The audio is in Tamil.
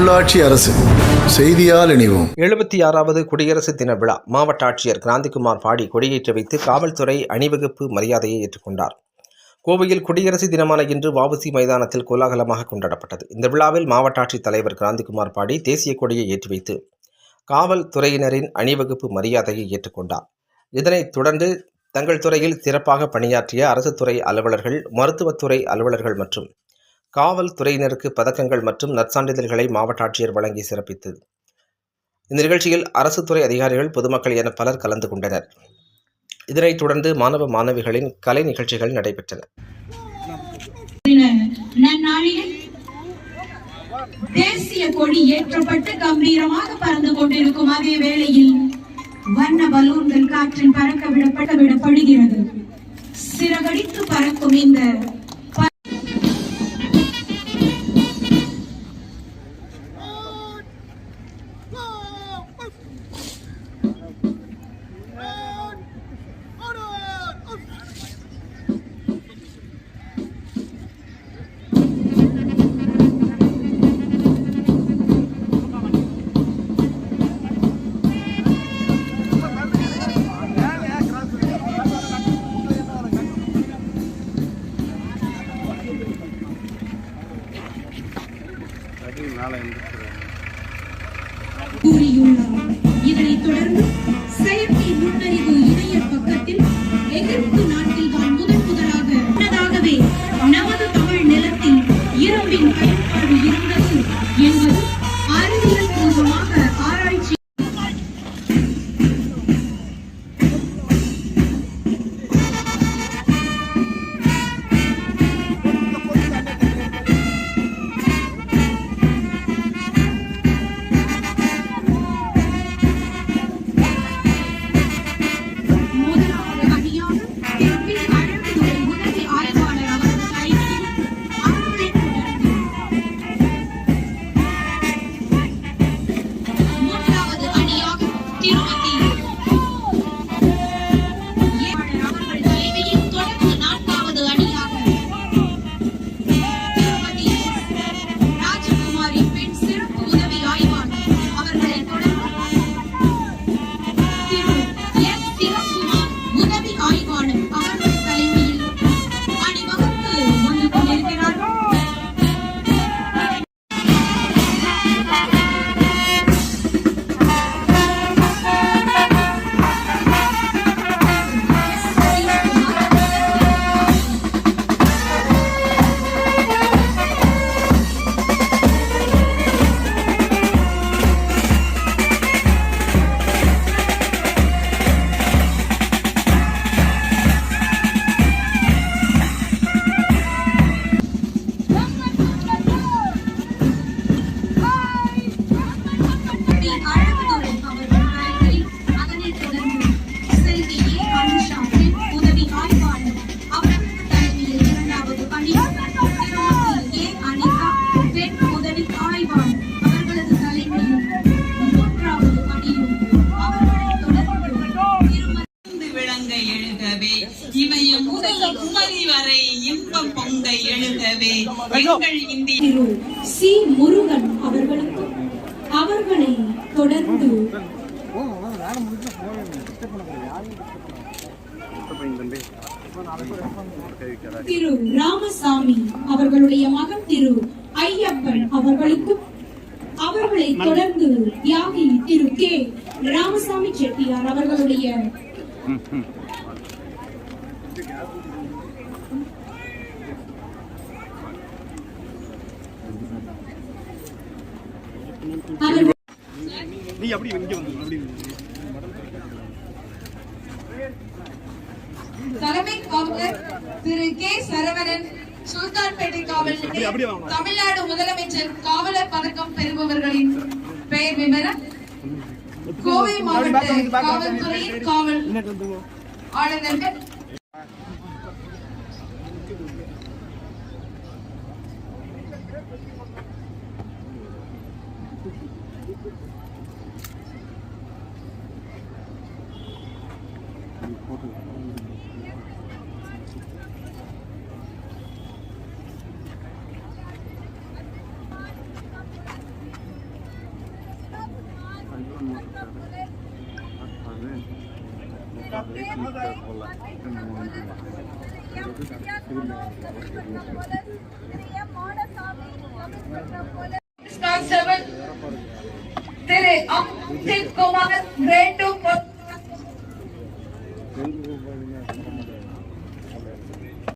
உள்ளாட்சி அரசு செய்தியால் இணைவோம். எழுபத்தி ஆறாவது குடியரசு தின விழா மாவட்ட ஆட்சியர் கிராந்திகுமார் பாடி கொடியேற்றி வைத்து காவல்துறை அணிவகுப்பு மரியாதையை ஏற்றுக்கொண்டார். கோவையில் குடியரசு தினமான இன்று வாவுசி மைதானத்தில் கோலாகலமாக கொண்டாடப்பட்டது. இந்த விழாவில் மாவட்ட ஆட்சித் தலைவர் கிராந்திகுமார் பாடி தேசிய கொடியை ஏற்றி வைத்து காவல்துறையினரின் அணிவகுப்பு மரியாதையை ஏற்றுக்கொண்டார். இதனைத் தொடர்ந்து தங்கள் துறையில் சிறப்பாக பணியாற்றிய அரசு துறை அலுவலர்கள் மருத்துவத்துறை அலுவலர்கள் மற்றும் காவல்துறையினருக்கு பதக்கங்கள் மற்றும் நற்சான்றிதழ்களை மாவட்ட ஆட்சியர் வழங்கி சிறப்பித்தது. இந்த நிகழ்ச்சியில் அரசு துறை அதிகாரிகள் பொதுமக்கள் என பலர் கலந்து கொண்டனர். இதனைத் தொடர்ந்து மாணவ மாணவிகளின் கலை நிகழ்ச்சிகள் நடைபெற்றன. தேசிய கொடி ஏற்றப்பட்டு கம்பீரமாக பறந்து கொண்டிருக்கும் அதே வேளையில் வண்ண பலூன்கள் காற்றில் பறக்க விடப்பட விடப்படுகிறது. சிறகடித்து பறக்கும் இந்த கூறியுள்ளார். இதனைத் தொடர்ந்து செயற்கை நுண்ணறிவு இணைய பக்கத்தில் எகிப்து இன்பம் பொங்க எழுகவே எங்கள் இந்திய திரு சி முருகன் அவர்களுக்கும் அவர்களை தொடர்ந்து திரு ராமசாமி அவர்களுடைய மகன் திரு ஐயப்பன் அவர்களுக்கும் அவர்களை தொடர்ந்து தியாகி திரு கே. ராமசாமி செட்டியார் அவர்களுடைய நீ அப்படி இங்க வந்து அப்படி தலைமை காவலர் திரு கே சரவணன் சுல்தான்பேட்டை காவல் நிலையம். தமிழ்நாடு முதலமைச்சர் காவலர் பதக்கம் பெறுபவர்களின் பெயர் விவரம் கோவை மாவட்ட காவல்துறையின் காவல் ஆளுநர்கள் திரு அம்ஜித் குமார் கிரேட்டு